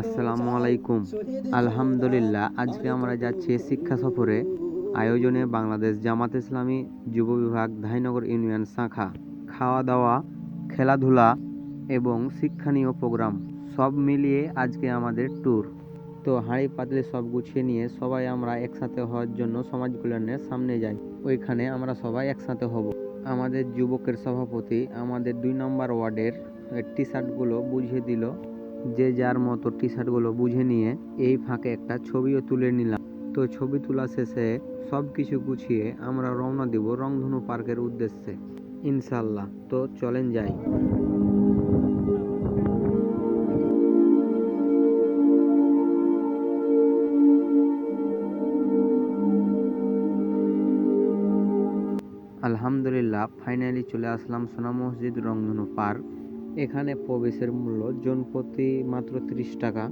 আসসালামু আলাইকুম। আলহামদুলিল্লাহ, আজকে আমরা যাচ্ছি শিক্ষা সফরে আয়োজনে বাংলাদেশ জামাত ইসলামী যুব বিভাগ ধাইনগর ইউনিয়ন শাখা। খাওয়া দাওয়া খেলাধুলা এবং শিক্ষণীয় প্রোগ্রাম সব মিলিয়ে আজকে আমাদের ট্যুর তো হাঁড়ি পাতলে সব গুছিয়ে নিয়ে সবাই আমরা একসাথে হওয়ার জন্য সমাজ কল্যাণের সামনে যাই। ওইখানে আমরা সবাই একসাথে হব। আমাদের যুবকের সভাপতি আমাদের দুই নম্বর ওয়ার্ডের টি শার্টগুলো বুঝিয়ে দিল। যে যার মতো টি শার্টগুলো বুঝে নিয়ে এই ফাঁকে একটা ছবিও তুলে নিলাম। তো ছবি তোলা শেষে সব কিছু গুছিয়ে আমরা রওনা দিব রংধনু পার্কের উদ্দেশ্যে। ইনশাল্লাহ তো চলেন যাই। আলহামদুলিল্লাহ ফাইনালি চলে আসলাম সোনা মসজিদ রংধনু পার্ক। এখানে প্রবেশের মূল্য জন প্রতি মাত্র তিরিশ টাকা।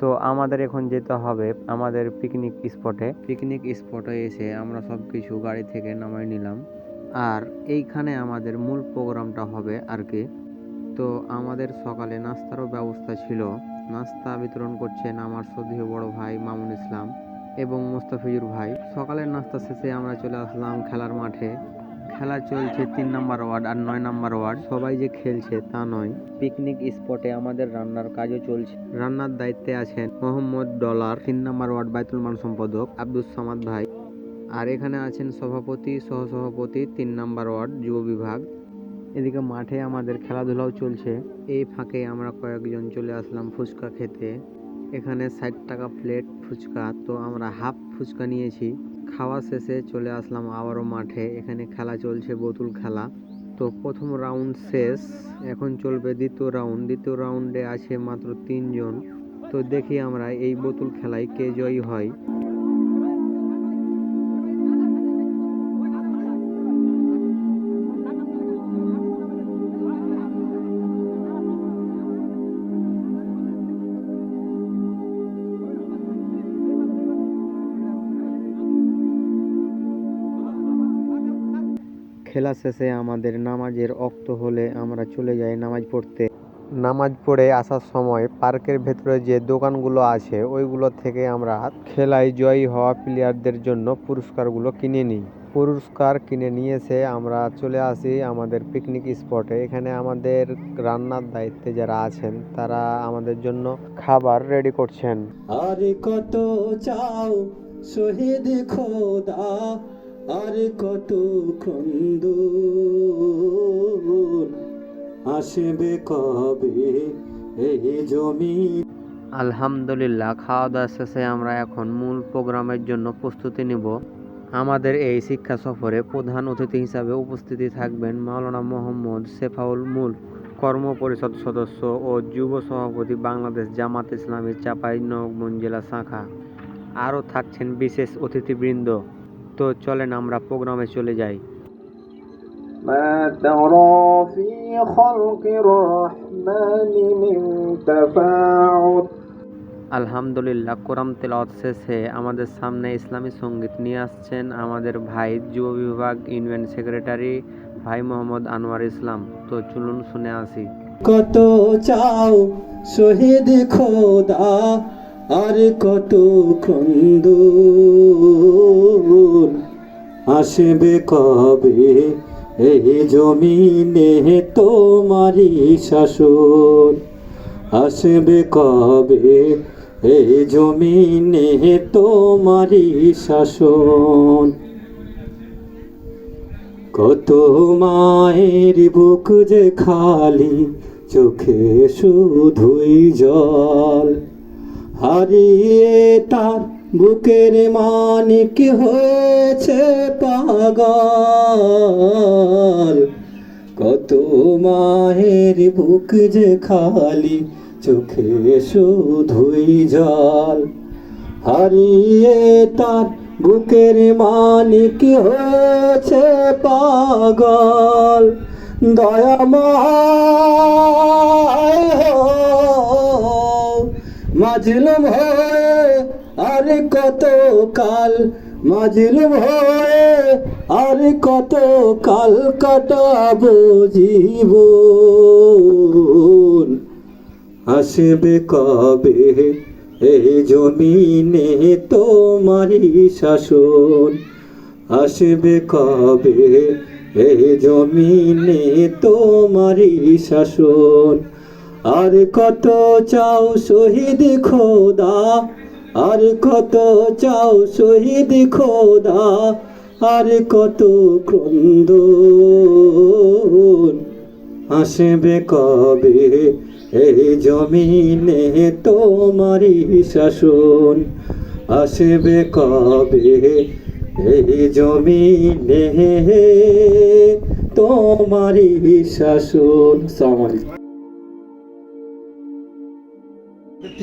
তো আমাদের এখন যেতে হবে আমাদের পিকনিক স্পটে পিকনিক স্পটে এসে আমরা সব কিছু গাড়ি থেকে নামাই নিলাম। আর এইখানে আমাদের মূল প্রোগ্রামটা হবে আর কি। তো আমাদের সকালে নাস্তারও ব্যবস্থা ছিল। নাস্তা বিতরণ করছেন আমার শ্রদ্ধেয় বড় ভাই মামুন ইসলাম এবং মোস্তাফিজুর ভাই। সকালের নাস্তা শেষে আমরা চলে আসলাম খেলার মাঠে। খেলা চলছে, তিন নাম্বার ওয়ার্ড আর নয় নাম্বার ওয়ার্ড। সবাই যে খেলছে তা নয়। পিকনিক স্পটে আমাদের রান্নার কাজও চলছে। রান্নার দায়িত্বে আছেন মোহাম্মদ ডলার, তিন নাম্বার ওয়ার্ড বাইতুল মান সম্পাদক আব্দুল সামাদ ভাই। আর এখানে আছেন সভাপতি, সহসভাপতি, তিন নাম্বার ওয়ার্ড, যুব বিভাগ। এদিকে মাঠে আমাদের খেলাধুলাও চলছে। এই ফাঁকে আমরা কয়েকজন চলে আসলাম ফুচকা খেতে। এখানে ষাট টাকা প্লেট ফুচকা, তো আমরা হাফ ফুচকা নিয়েছি। খাওয়া শেষে চলে আসলাম আবারও মাঠে। এখানে খেলা চলছে, বোতল খেলা। তো প্রথম রাউন্ড শেষ। এখন চলবে দ্বিতীয় রাউন্ড দ্বিতীয় রাউন্ডে আছে মাত্র তিনজন। তো দেখি আমরা এই বোতল খেলায় কে জয়ী হয়। খেলা শেষে আমাদের নামাজের অক্ত হলে আমরা চলে যাই নামাজ পড়তে। নামাজ পড়ে আসার সময় পার্কের ভেতরে যে দোকানগুলো আছে ওইগুলো থেকে আমরা খেলায় জয়ী হওয়া প্লেয়ারদের জন্য পুরস্কারগুলো কিনে নিই। পুরস্কার কিনে নিয়ে এসে আমরা চলে আসি আমাদের পিকনিক স্পটে এখানে আমাদের রান্নার দায়িত্বে যারা আছেন তারা আমাদের জন্য খাবার রেডি করছেন। আর কত চাও শহীদ খোদা আর কত খন্দুর আসবে কবে এই জমি? আলহামদুলিল্লাহ খাওয়া দাওয়া শেষে আমরা এখন মূল প্রোগ্রামের জন্য প্রস্তুতি নেব। আমাদের এই শিক্ষা সফরে প্রধান অতিথি হিসাবে উপস্থিতি থাকবেন মাওলানা মোহাম্মদ সেফাউল মুল, কর্ম পরিষদ সদস্য ও যুব সভাপতি বাংলাদেশ জামাত ইসলামী চাপাই নবগঞ্জ জেলা শাখা। আরও থাকছেন বিশেষ অতিথিবৃন্দ। তো চলেন আমরা প্রোগ্রামে চলে যাই ما ترى في خلق الرحمن من تفاعل আলহামদুলিল্লাহ কোরআন তেলাওয়াত শেষে আমাদের সামনে ইসলামী সঙ্গীত নিয়ে আসছেন আমাদের ভাই যুব বিভাগ ইউনিয়ন সেক্রেটারি ভাই মোহাম্মদ আনোয়ার ইসলাম তো চলুন শুনে আসি কত চাও শহীদ খোদা আর কত খন্দুর আসবে কবে? এই জমিনে তোমারি শাসন আসবে কবে? এই জমিনে তোমারি শাসন কত মায়ের বুক যে খালি, চোখে শুধুই জল। হারিয়ে তার বুকের মানিক হয়েছে পাগল। কত মায়ের বুক যে খালি চোখে শুধুই জল। হারিয়ে তার বুকের মানিক হয়েছে পাগল। দয়াময় হো, মাজলুম হয়ে, আর কত কাল? মাজলুম হয়ে, আর কত কাল কাটাবো জীবন? আসবে কবে এই জমিনে তোমারই শাসন? আসবে কবে এই জমিনে তোমারই শাসন? আর কত চাও শহীদ খোদা? আর কত চাও শহীদ খোদা? আর কত ক্রন্দন আসবে কবে? এই জমিনে তোমারই শাসন আসবে কবে? এই জমিনে তোমারই শাসন। আসসালামু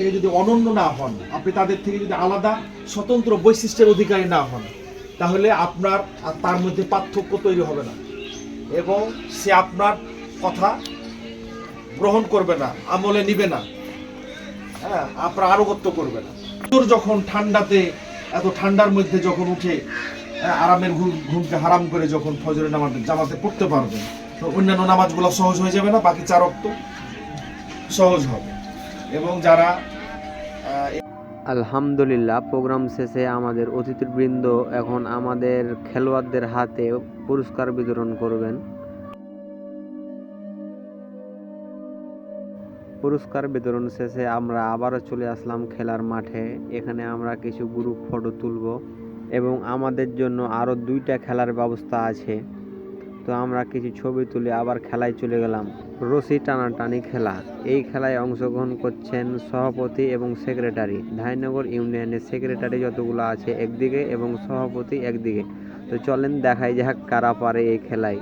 থেকে যদি অনন্য না হন আপনি তাদের থেকে যদি আলাদা স্বতন্ত্র বৈশিষ্ট্যের অধিকারী না হন তাহলে আপনার তার মধ্যে পার্থক্য তৈরি হবে না। এবং সে আপনার কথা গ্রহণ করবে না আমলে নিবে না। হ্যাঁ আপনার আনুগত্য করবে না। তোর যখন ঠান্ডাতে এত ঠান্ডার মধ্যে যখন উঠে হ্যাঁ, আরামের ঘুম ঘুমকে হারাম করে যখন ফজরের নামাজ জামাতে পড়তে পারবে তো অন্যান্য নামাজগুলো সহজ হয়ে যাবে না? বাকি চার অক্ত সহজ হবে। এবং যারা আলহামদুলিল্লাহ, প্রোগ্রাম শেষে আমাদের অতিথিবৃন্দ এখন আমাদের খেলোয়াড়দের হাতে পুরস্কার বিতরণ করবেন। পুরস্কার বিতরণ শেষে আমরা আবারও চলে আসলাম খেলার মাঠে। এখানে আমরা কিছু গ্রুপ ফটো তুলব এবং আমাদের জন্য আরও দুইটা খেলার ব্যবস্থা আছে। তো আমরা কিছু ছবি তুলে আবার খেলায় চলে গেলাম। রশি টানাটানি খেলা। এই খেলায় অংশগ্রহণ করছেন সভাপতি এবং সেক্রেটারি। ধাইনগর ইউনিয়নের সেক্রেটারি যতগুলো আছে একদিকে এবং সভাপতি একদিকে। তো চলেন দেখাই যাক কারা পারে এই খেলায়।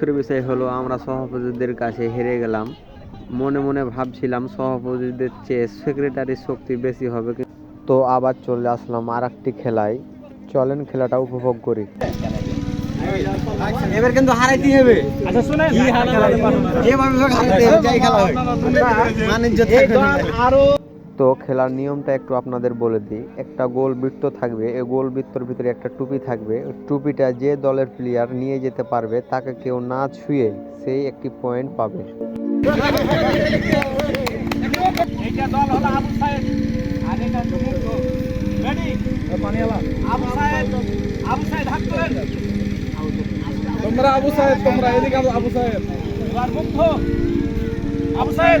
দুঃখের বিষয় হলো আমরা সভাপতিদের কাছে হেরে গেলাম। মনে মনে ভাবছিলাম সভাপতিদের চেয়ে সেক্রেটারির শক্তি বেশি হবে তো আবার চলে আসলাম আর একটি খেলায়। চলেন খেলাটা উপভোগ করি। এবার কিন্তু হারাইতে হবে। আচ্ছা শুনে যেভাবে হোক হারাইতে হবে যাই খেলা হোক। বাণিজ্য থাকবে না। তো খেলার নিয়মটা একটু আপনাদের বলে দিই। একটা গোল বৃত্ত থাকবে এই গোল বৃত্তর ভিতরে একটা টুপি থাকবে। ওই টুপিটা যে দলের প্লেয়ার নিয়ে যেতে পারবে তাকে কেউ না ছুঁয়ে সেই একটি পয়েন্ট পাবে। এটা দল হলো আবু সাহেব আর এটা হচ্ছে মুগ্ধ আবু সাহেব আবু সাহেব হাত তোলেন। তোমরা আবু সাহেব তোমরা এদিকে আবু- আবু সাহেব এবার মুগ্ধ। আবু সাহেব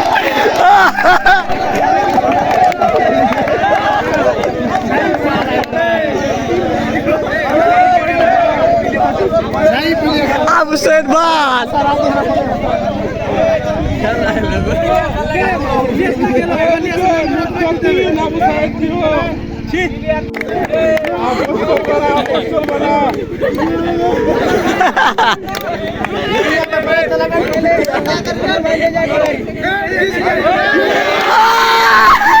Abu Sedman. Abu Sedman. Ready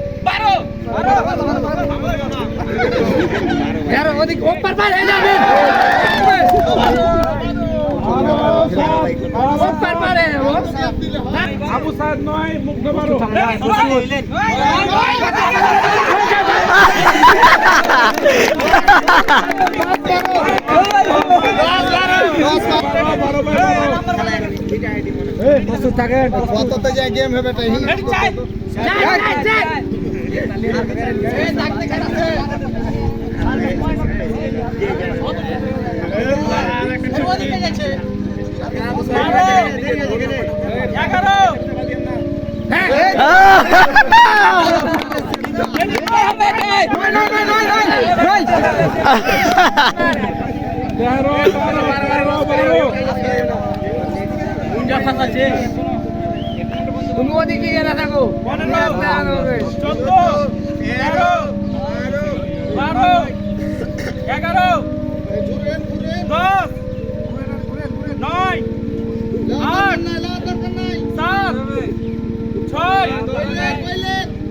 Abu সাহেব নয় মুগ্ধ মারো প্রস্তুত থাকেন কত যায় গেম হবে তেরো বারো বারো বারো বারো। মুন্ডা ফাঁকা তুমি ওদিকে গেলে থাকো চোদ্দ তেরো বারো এগারো দশ নয় আট সাত ছয়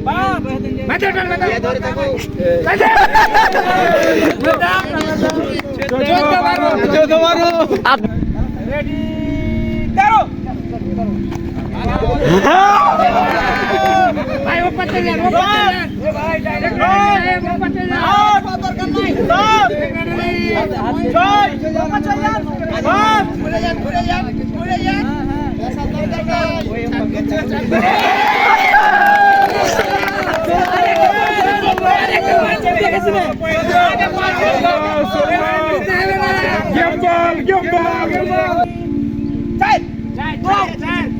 পাঁচ। Ready Gimbal, gimbal, gimbal. Tight, tight, tight, tight.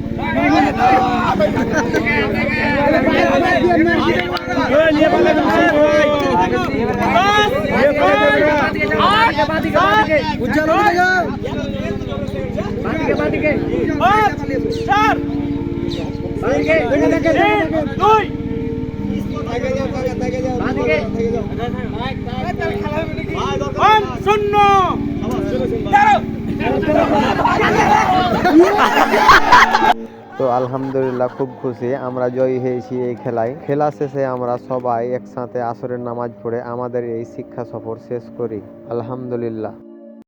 শূন্য তো আলহামদুলিল্লাহ খুব খুশি, আমরা জয়ী হয়েছি এই খেলায়। খেলা শেষে আমরা সবাই একসাথে আসরের নামাজ পড়ে আমাদের এই শিক্ষা সফর শেষ করি। আলহামদুলিল্লাহ।